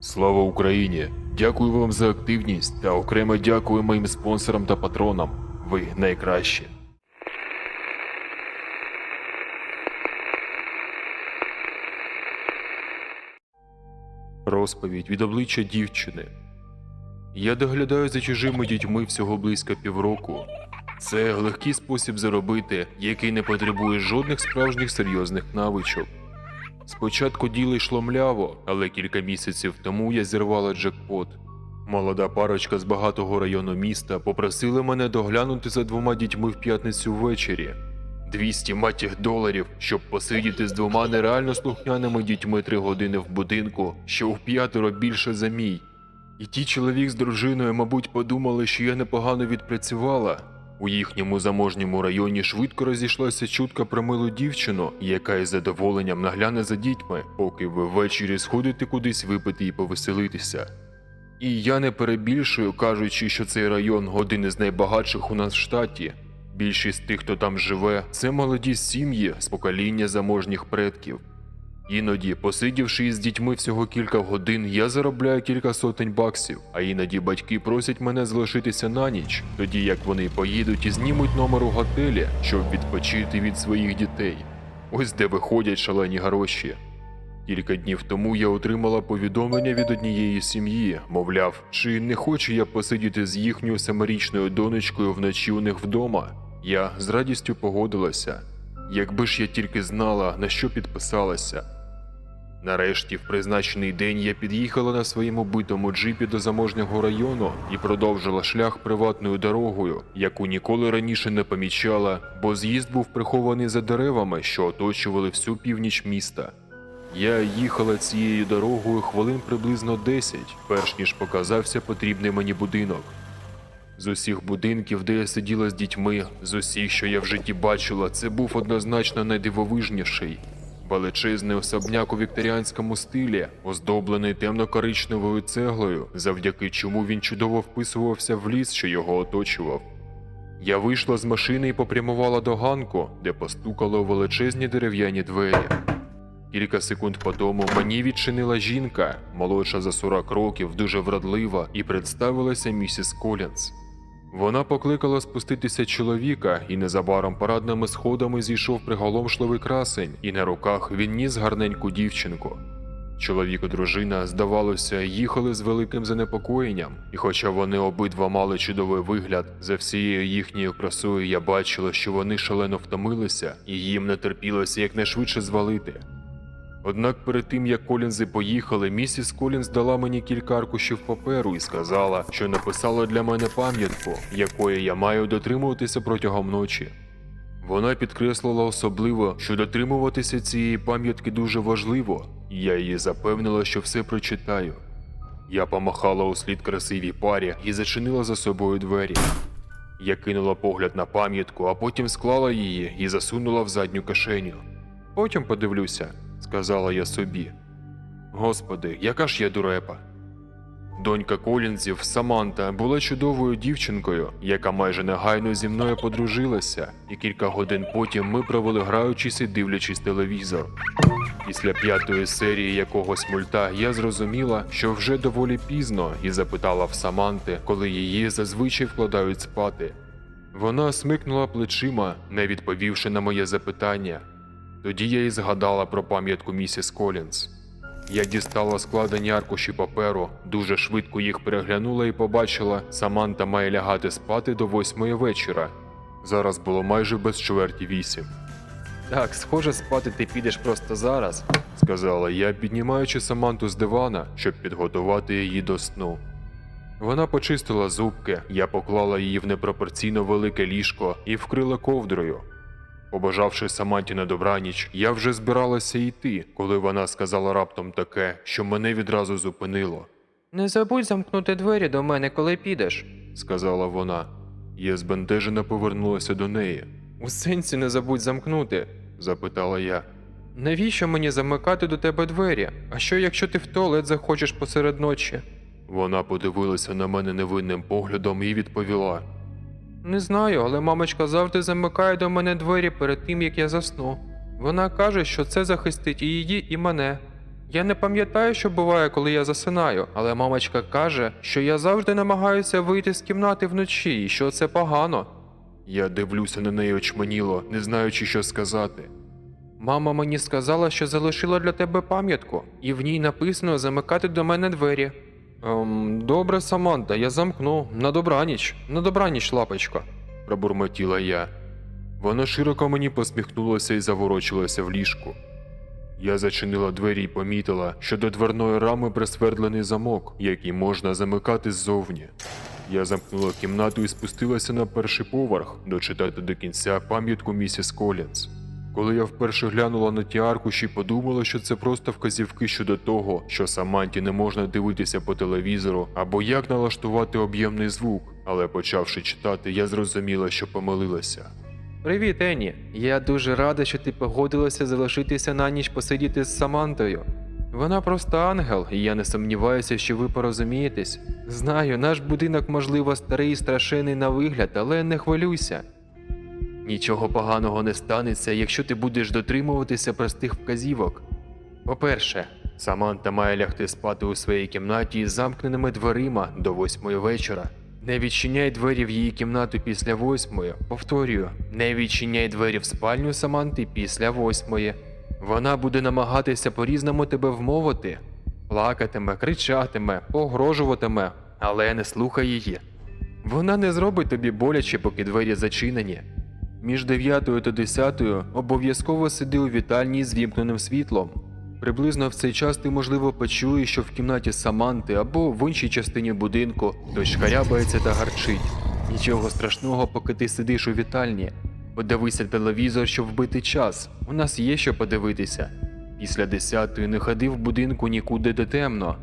Слава Україні! Дякую вам за активність та окремо дякую моїм спонсорам та патронам. Ви найкращі. Розповідь від обличчя дівчини. Я доглядаю за чужими дітьми всього близько півроку. Це легкий спосіб заробити, який не потребує жодних справжніх серйозних навичок. Спочатку діло йшло мляво, але кілька місяців тому я зірвала джекпот. Молода парочка з багатого району міста попросила мене доглянути за двома дітьми в п'ятницю ввечері. 200 матіх доларів, щоб посидіти з двома нереально слухняними дітьми три години в будинку, що в п'ятеро більше за мій. І ті чоловік з дружиною, мабуть, подумали, що я непогано відпрацювала. У їхньому заможньому районі швидко розійшлася чутка про милу дівчину, яка із задоволенням нагляне за дітьми, поки ви ввечері сходите кудись випити і повеселитися. І я не перебільшую, кажучи, що цей район один із найбагатших у нас в штаті. Більшість тих, хто там живе, це молоді сім'ї з покоління заможніх предків. Іноді, посидівши із дітьми всього кілька годин, я заробляю кілька сотень баксів, а іноді батьки просять мене залишитися на ніч, тоді як вони поїдуть і знімуть номер у готелі, щоб відпочити від своїх дітей. Ось де виходять шалені гроші. Кілька днів тому я отримала повідомлення від однієї сім'ї, мовляв, чи не хочу я посидіти з їхньою семирічною донечкою вночі у них вдома. Я з радістю погодилася. Якби ж я тільки знала, на що підписалася. Нарешті, в призначений день я під'їхала на своєму битому джипі до заможнього району і продовжила шлях приватною дорогою, яку ніколи раніше не помічала, бо з'їзд був прихований за деревами, що оточували всю північ міста. Я їхала цією дорогою хвилин приблизно 10, перш ніж показався потрібний мені будинок. З усіх будинків, де я сиділа з дітьми, з усіх, що я в житті бачила, це був однозначно найдивовижніший. Величезний особняк у вікторіанському стилі, оздоблений темно-коричневою цеглою, завдяки чому він чудово вписувався в ліс, що його оточував. Я вийшла з машини і попрямувала до ганку, де постукали у величезні дерев'яні двері. Кілька секунд по тому мені відчинила жінка, молодша за 40 років, дуже вродлива, і представилася місіс Колінс. Вона покликала спуститися чоловіка, і незабаром парадними сходами зійшов приголомшливий красень, і на руках він ніс гарненьку дівчинку. Чоловік і дружина, здавалося, їхали з великим занепокоєнням, і хоча вони обидва мали чудовий вигляд, за всією їхньою красою я бачила, що вони шалено втомилися, і їм не терпілося якнайшвидше звалити. Однак перед тим як Колінзи поїхали, місіс Колінз дала мені кілька аркушів паперу і сказала, що написала для мене пам'ятку, якої я маю дотримуватися протягом ночі. Вона підкреслила особливо, що дотримуватися цієї пам'ятки дуже важливо, і я її запевнила, що все прочитаю. Я помахала услід красивій парі і зачинила за собою двері. Я кинула погляд на пам'ятку, а потім склала її і засунула в задню кишеню. Потім подивлюся, сказала я собі. Господи, яка ж я дурепа. Донька Колінзів, Саманта, була чудовою дівчинкою, яка майже негайно зі мною подружилася, і кілька годин потім ми провели граючись і дивлячись телевізор. Після п'ятої серії якогось мульта я зрозуміла, що вже доволі пізно, і запитала в Саманти, коли її зазвичай вкладають спати. Вона смикнула плечима, не відповівши на моє запитання. Тоді я і згадала про пам'ятку місіс Колінз. Я дістала складені аркуші паперу, дуже швидко їх переглянула і побачила, Саманта має лягати спати до восьмої вечора. Зараз було майже без чверті вісім. Так, схоже, спати ти підеш просто зараз, сказала я, піднімаючи Саманту з дивана, щоб підготувати її до сну. Вона почистила зубки, я поклала її в непропорційно велике ліжко і вкрила ковдрою. Побажавши Саманті на добраніч, я вже збиралася йти, коли вона сказала раптом таке, що мене відразу зупинило. Не забудь замкнути двері до мене, коли підеш. сказала вона. Я збентежено повернулася до неї. У сенсі не забудь замкнути. Запитала я. Навіщо мені замикати до тебе двері? А що якщо ти в туалет захочеш посеред ночі? Вона подивилася на мене невинним поглядом і відповіла. Не знаю, але мамочка завжди замикає до мене двері перед тим, як я засну. Вона каже, що це захистить і її, і мене. Я не пам'ятаю, що буває, коли я засинаю, але мамочка каже, що я завжди намагаюся вийти з кімнати вночі і що це погано. Я дивлюся на неї очманіло, не знаючи, що сказати. Мама мені сказала, що залишила для тебе пам'ятку, і в ній написано замикати до мене двері. Ем, добре, Саманта, я замкну. На добраніч. На добраніч, лапочко. пробурмотіла я. Вона широко мені посміхнулася і заворочилася в ліжку. Я зачинила двері і помітила, що до дверної рами присвердлений замок, який можна замикати ззовні. Я замкнула кімнату і спустилася на перший поверх дочитати до кінця пам'ятку місіс Колінз. Коли я вперше глянула на ті аркуші, подумала, що це просто вказівки щодо того, що Саманті не можна дивитися по телевізору або як налаштувати об'ємний звук, але почавши читати, я зрозуміла, що помилилася. Привіт, Енні. Я дуже рада, що ти погодилася залишитися на ніч посидіти з Самантою. Вона просто ангел, і я не сумніваюся, що ви порозумієтесь. Знаю, наш будинок, можливо, старий і страшений на вигляд, але не хвилюйся. Нічого поганого не станеться, якщо ти будеш дотримуватися простих вказівок. По-перше, Саманта має лягти спати у своїй кімнаті із замкненими дверима до восьмої вечора. Не відчиняй двері в її кімнату після восьмої. Повторюю, не відчиняй двері в спальню Саманти після восьмої. Вона буде намагатися по-різному тебе вмовити, плакатиме, кричатиме, погрожуватиме, але не слухай її. Вона не зробить тобі боляче, поки двері зачинені. Між 9 та 10 обов'язково сиди у вітальні з вімкненим світлом. Приблизно в цей час ти, можливо, почуєш, що в кімнаті Саманти або в іншій частині будинку хтось шкарябається та гарчить. Нічого страшного, поки ти сидиш у вітальні. Подивися телевізор, щоб вбити час. У нас є що подивитися. Після 10 не ходи в будинку нікуди де темно.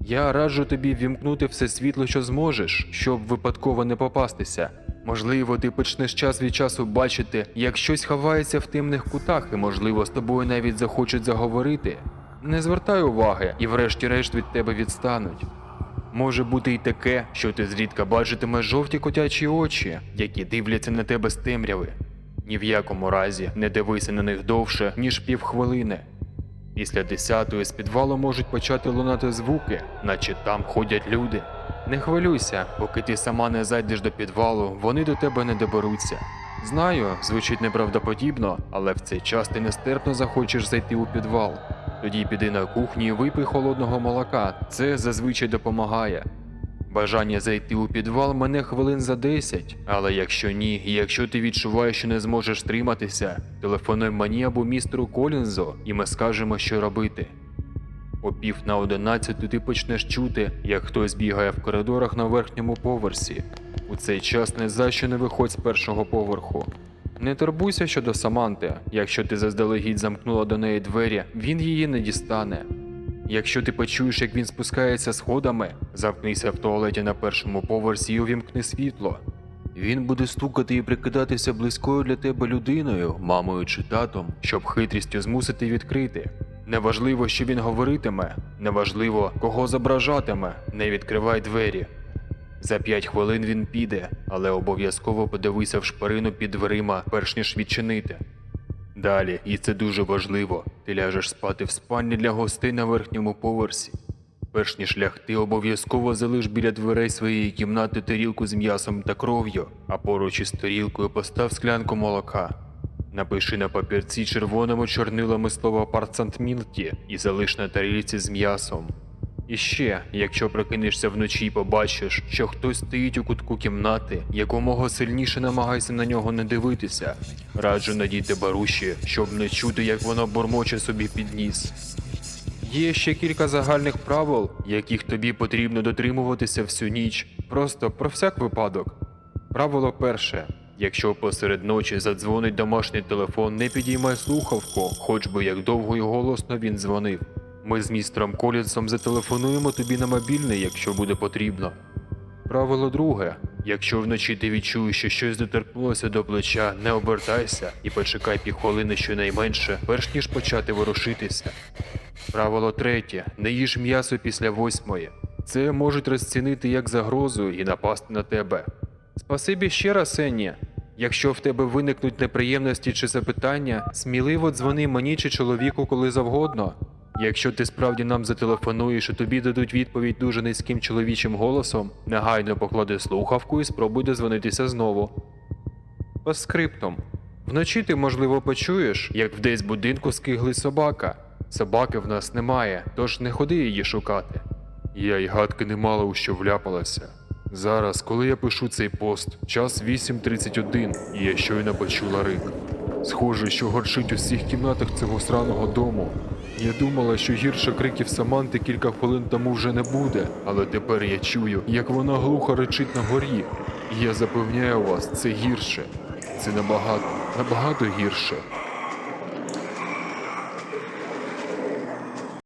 Я раджу тобі вімкнути все світло, що зможеш, щоб випадково не попастися. Можливо, ти почнеш час від часу бачити, як щось ховається в темних кутах, і можливо з тобою навіть захочуть заговорити. Не звертай уваги і врешті-решт від тебе відстануть. Може бути й таке, що ти зрідка бачитимеш жовті котячі очі, які дивляться на тебе з темряви. Ні в якому разі не дивися на них довше, ніж півхвилини. Після десятої з підвалу можуть почати лунати звуки, наче там ходять люди. Не хвилюйся, поки ти сама не зайдеш до підвалу, вони до тебе не доберуться. Знаю, звучить неправдоподібно, але в цей час ти нестерпно захочеш зайти у підвал. Тоді піди на кухню і випий холодного молока. Це зазвичай допомагає. Бажання зайти у підвал мене хвилин за 10, але якщо ні, і якщо ти відчуваєш, що не зможеш стриматися, телефонуй мені або містеру Колінзо, і ми скажемо, що робити. О пів на одинадцяту ти почнеш чути, як хтось бігає в коридорах на верхньому поверсі. У цей час не за що не виходь з першого поверху. Не турбуйся щодо Саманти. Якщо ти заздалегідь замкнула до неї двері, він її не дістане. Якщо ти почуєш, як він спускається сходами, замкнися в туалеті на першому поверсі і увімкни світло. Він буде стукати і прикидатися близькою для тебе людиною, мамою чи татом, щоб хитрістю змусити відкрити. Неважливо, що він говоритиме, неважливо, кого зображатиме, не відкривай двері. За п'ять хвилин він піде, але обов'язково подивися в шпарину під дверима, перш ніж відчинити. Далі, і це дуже важливо, ти ляжеш спати в спальні для гостей на верхньому поверсі. Перш ніж лягти, обов'язково залиш біля дверей своєї кімнати тарілку з м'ясом та кров'ю, а поруч із тарілкою постав склянку молока. Напиши на папірці червоними чорнилами слово парцантмілті і залиш на тарілці з м'ясом. І ще, якщо прокинешся вночі і побачиш, що хтось стоїть у кутку кімнати, якомога сильніше намагайся на нього не дивитися. Раджу надійти баруші, щоб не чути, як воно бормоче собі під ніс. Є ще кілька загальних правил, яких тобі потрібно дотримуватися всю ніч, просто про всяк випадок. Правило перше. Якщо посеред ночі задзвонить домашній телефон, не підіймай слухавку, хоч би як довго і голосно він дзвонив. Ми з містером Колінсом зателефонуємо тобі на мобільний, якщо буде потрібно. Правило друге. Якщо вночі ти відчуєш, що щось доторкнулося до плеча, не обертайся і почекай півхвилини щонайменше, перш ніж почати ворушитися. Правило третє. Не їж м'ясо після восьмої. Це можуть розцінити як загрозу і напасти на тебе. Спасибі ще раз, Енні. Якщо в тебе виникнуть неприємності чи запитання, сміливо дзвони мені чи чоловіку коли завгодно. Якщо ти справді нам зателефонуєш і тобі дадуть відповідь дуже низьким чоловічим голосом, негайно поклади слухавку і спробуй дозвонитися знову. По скриптум. Вночі ти, можливо, почуєш, як в десь будинку скигли собака. Собаки в нас немає, тож не ходи її шукати. Я й гадки не мала, у що вляпалася. Зараз, коли я пишу цей пост, час 8.31, і я щойно почула рик. Схоже, що горчить у всіх кімнатах цього сраного дому. Я думала, що гірше криків Саманти кілька хвилин тому вже не буде, але тепер я чую, як вона глухо речить на горі. І я запевняю вас, це гірше. Це набагато, набагато гірше.